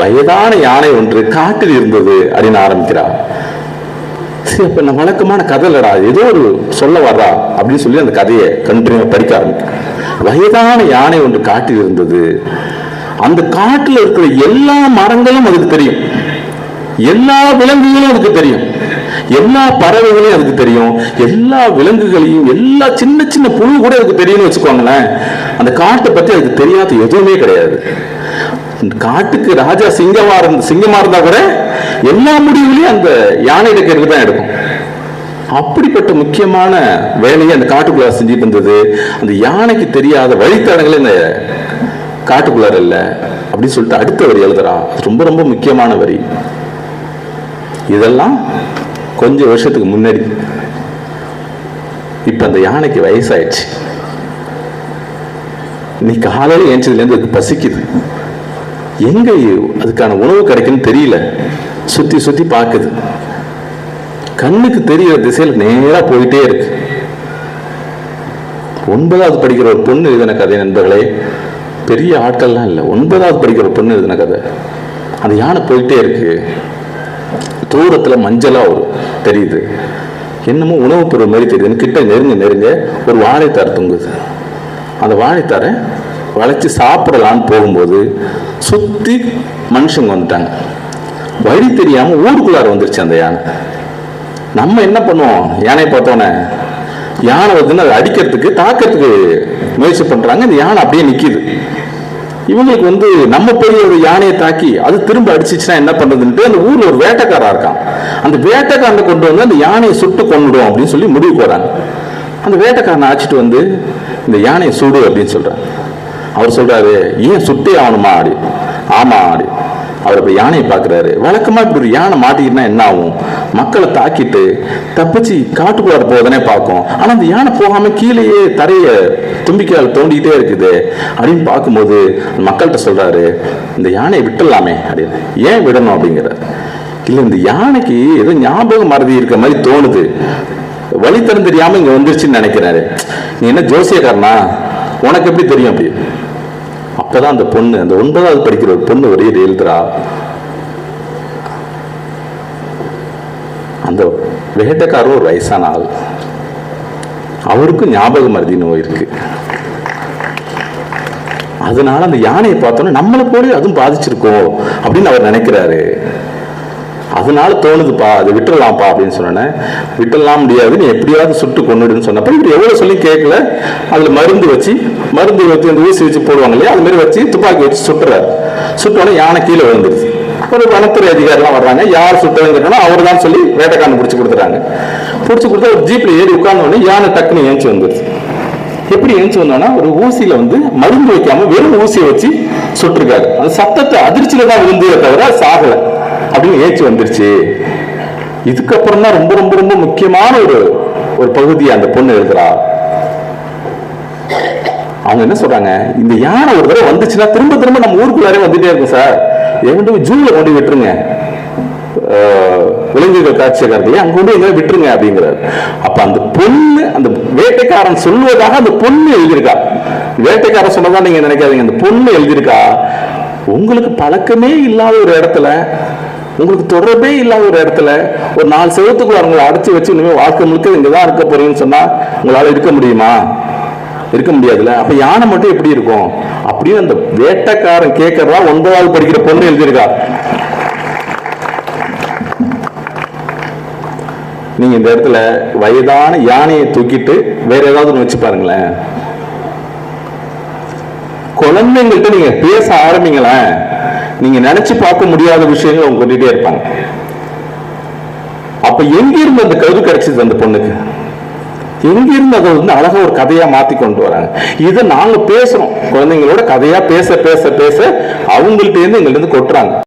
வயதான யானை ஒன்று காட்டில் இருந்தது அப்படின்னு ஆரம்பிக்கிறார். சரி அப்ப நான் வழக்கமான கதை இல்லடா ஏதோ ஒரு சொல்ல வர்றா அப்படின்னு சொல்லி அந்த கதையை கண்டினியூ படிக்க ஆரம்பிக்கிறேன் வயதான யானை ஒன்று காட்டில் இருந்தது. அந்த காட்டில் இருக்கிற எல்லா மரங்களும் அதுக்கு தெரியும். எல்லா விலங்குகளும் அதுக்கு தெரியும். எல்லா பறவைகளையும் அதுக்கு தெரியும். எல்லா விலங்குகளையும் எல்லா சின்ன சின்ன புழு கூட அதுக்கு தெரியும்னு வச்சுக்கோங்களேன். அந்த காட்டை பத்தி அதுக்கு தெரியாத எதுவுமே கிடையாது. காட்டுக்கு ராஜா சிங்கமா இருந்த சிங்கமா இருந்தா கூட எல்லா முடிவுலையும் அந்த யானையில கேட்டு தான் எடுக்கும். அப்படிப்பட்ட முக்கியமான வேலையை அந்த காட்டுக்குள்ளார செஞ்சுட்டு இருந்தது. அந்த யானைக்கு தெரியாத வழித்தடங்களே இந்த காட்டுக்குள்ளார இல்லை. அப்படின்னு சொல்லிட்டு அடுத்த வரி எழுதுறா. ரொம்ப ரொம்ப முக்கியமான வரி. இதெல்லாம் கொஞ்சம் வருஷத்துக்கு முன்னாடி. இப்ப அந்த யானைக்கு வயசாயிடுச்சு. நீ காலையில ஏஞ்சதுலேருந்து அது பசிக்குது. எங்க அதுக்கான உணவு கிடைக்குன்னு தெரியல. சுத்தி சுத்தி பார்க்குது கண்ணுக்கு தெரிகிற திசையில் நேரா போயிட்டே இருக்கு. ஒன்பதாவது படிக்கிற ஒரு பொண்ணு எழுதின கதை நண்பர்களே. பெரிய ஆட்கள்லாம் இல்லை. ஒன்பதாவது படிக்கிற ஒரு பொண்ணு எழுதின கதை. அந்த யானை போயிட்டே இருக்கு. தூரத்துல மஞ்சளா வரும் தெரியுது. என்னமோ உணவுப் பொருள் மாதிரி தெரியுதுன்னு கிட்ட நெருங்க நெருங்க ஒரு வாழைத்தார் தொங்குது. அந்த வாழைத்தாரை வளைச்சு சாப்பிடலான்னு போகும்போது சுத்தி மனுஷங்க வந்துட்டாங்க. வழி தெரியாம ஊருக்குள்ளார வந்துருச்சு அந்த யானை. நம்ம என்ன பண்ணுவோம்? யானையை பார்த்தோன்னே யானை வந்து அதை அடிக்கிறதுக்கு தாக்கிறதுக்கு முயற்சி பண்றாங்க. இந்த யானை அப்படியே நிக்குது. இவங்களுக்கு வந்து நம்ம போய் ஒரு யானையை தாக்கி அது திரும்ப அடிச்சிச்சுன்னா என்ன பண்றதுன்ட்டு அந்த ஊர்ல ஒரு வேட்டைக்காரா இருக்கான். அந்த வேட்டைக்காரனை கொண்டு வந்து அந்த யானையை சுட்டு கொண்டுடும் அப்படின்னு சொல்லி முடிவு போகிறாங்க அந்த வேட்டைக்காரனை அழைச்சிட்டு வந்து இந்த யானையை சுடு அப்படின்னு சொல்றாங்க அவர் சொல்றாரு ஏன் சுட்டே ஆகணுமா அப்படி. ஆமா அப்படி. அவர் இப்போ யானையை பார்க்குறாரு. வழக்கமா இப்படி ஒரு யானை மாட்டிக்கிட்டுனா என்ன ஆகும்? மக்களை தாக்கிட்டு தப்பிச்சு காட்டுக்குள்ளார போவதனே பார்க்கும். ஆனா அந்த யானை போகாம கீழேயே தரைய தும்பிக்கையால் தோண்டிக்கிட்டே இருக்குது. அப்படின்னு பார்க்கும்போது மக்கள்கிட்ட சொல்றாரு இந்த யானையை விட்டுடலாமே அப்படின்னு. ஏன் விடணும்? அப்படிங்கிறார். இல்லை இந்த யானைக்கு ஏதோ ஞாபகம் மறதி இருக்க மாதிரி தோணுது. வழி தெரியாமல் தெரியாம இங்க வந்துருச்சுன்னு நினைக்கிறாரு. நீ என்ன ஜோசியக்காரனா? உனக்கு எப்படி தெரியும்? அப்படி அப்பதான் அந்த பொண்ணு அந்த ஒன்பதாவது படிக்கிற ஒரு பொண்ணு ஒரே எழுதுறா அந்த வேட்டைக்காரர் ஒரு வயசான ஆள். அவருக்கும் ஞாபக மருதி நோய் இருக்கு. அதனால அந்த யானையை பார்த்தோன்னா நம்மளை போல அதுவும் பாதிச்சிருக்கோம் அப்படின்னு அவர் நினைக்கிறாரு. அதனால தோணுதுப்பா அதை விட்டுடலாம்ப்பா அப்படின்னு சொன்னேன். விட்டுடலாம் முடியாது நீ எப்படியாவது சுட்டு கொண்டுடுன்னு சொன்னப்ப இவர் எவ்வளோ சொல்லி கேட்கல. அதில் மருந்து வச்சு மருந்து வச்சு அந்த ஊசி வச்சு போடுவாங்க இல்லையா அது மாதிரி வச்சு துப்பாக்கி வச்சு சுட்டுறாரு. சுட்டோன்னே யானை கீழே விழுந்துருச்சு. ஒரு வனத்துறை அதிகாரிலாம் வர்றாங்க யார் சுட்டதுன்னு அவர் தான் சொல்லி வேட்டைக்காரன் பிடிச்சி கொடுத்துறாங்க. பிடிச்சி கொடுத்தா ஒரு ஜீப்ல ஏறி உட்கார்ந்த யானை டக்குன்னு ஏஞ்சி வந்துருச்சு. எப்படி ஏஞ்சி வந்தோம்னா ஒரு ஊசியில வந்து மருந்து வைக்காம வெறும் ஊசியை வச்சு சுட்டிருக்காரு. அந்த சத்தத்தை அதிர்ச்சியில தான் விழுந்தே தவிர சாகலை. அப்படின்னு ஏச்சு வந்துருச்சு. இதுக்கப்புறம் தான் ரொம்ப ரொம்ப ரொம்ப முக்கியமான ஒரு ஒரு பகுதியை அந்த பொண்ணு எழுதுறா. அவங்க என்ன சொல்றாங்க? இந்த யானை ஒரு தடவை வந்துச்சுன்னா திரும்ப திரும்ப நம்ம ஊருக்குள்ளாரே வந்துட்டே இருக்கும் சார். எங்கிட்ட ஜூல கொண்டு விட்டுருங்க. விலங்குகள் காட்சியகரத்தையே அங்க கொண்டு எங்க விட்டுருங்க அப்படிங்கிறாரு. அப்ப அந்த பொண்ணு அந்த வேட்டைக்காரன் சொல்வதாக அந்த பொண்ணு எழுதியிருக்கா. வேட்டைக்காரன் சொன்னதா நீங்க நினைக்காதீங்க. அந்த பொண்ணு எழுதியிருக்கா. உங்களுக்கு பழக்கமே இல்லாத ஒரு இடத்துல உங்களுக்கு தொடர்பே இல்லாத ஒரு இடத்துல ஒரு நாலு செவத்துக்குள்ள அவங்களை அடைச்சி வச்சு இனிமே வாழ்க்கை முழுக்க இங்கே தான் இருக்க போறீங்கன்னு சொன்னா உங்களால இருக்க முடியுமா? இருக்க முடியாதுல்ல. அப்ப யானை மட்டும் எப்படி இருக்கும்? அப்படின்னு அந்த வேட்டைக்காரன் கேட்கறதா ஒன்பதாவது படிக்கிற பொண்ணு எழுதியிருக்கா. நீங்க இந்த இடத்துல வயதான யானையை தூக்கிட்டு வேற ஏதாவது ஒண்ணு வச்சு பாருங்களேன். குழந்தைங்கள்ட்ட நீங்க பேச ஆரம்பிங்களேன். நீங்க நினைச்சு பார்க்க முடியாத விஷயங்கள் அவங்க கொண்டுட்டே இருப்பாங்க. அப்ப எங்கிருந்து அந்த கருது கிடைச்சது அந்த பொண்ணுக்கு? எங்கிருந்து அதை வந்து அழகா ஒரு கதையா மாத்தி கொண்டு வராங்க? இதை நாங்க பேசுறோம். குழந்தைங்களோட கதையா பேச பேச பேச அவங்கள்ட்ட இருந்து எங்கள்ட்ட இருந்து கொட்டுறாங்க.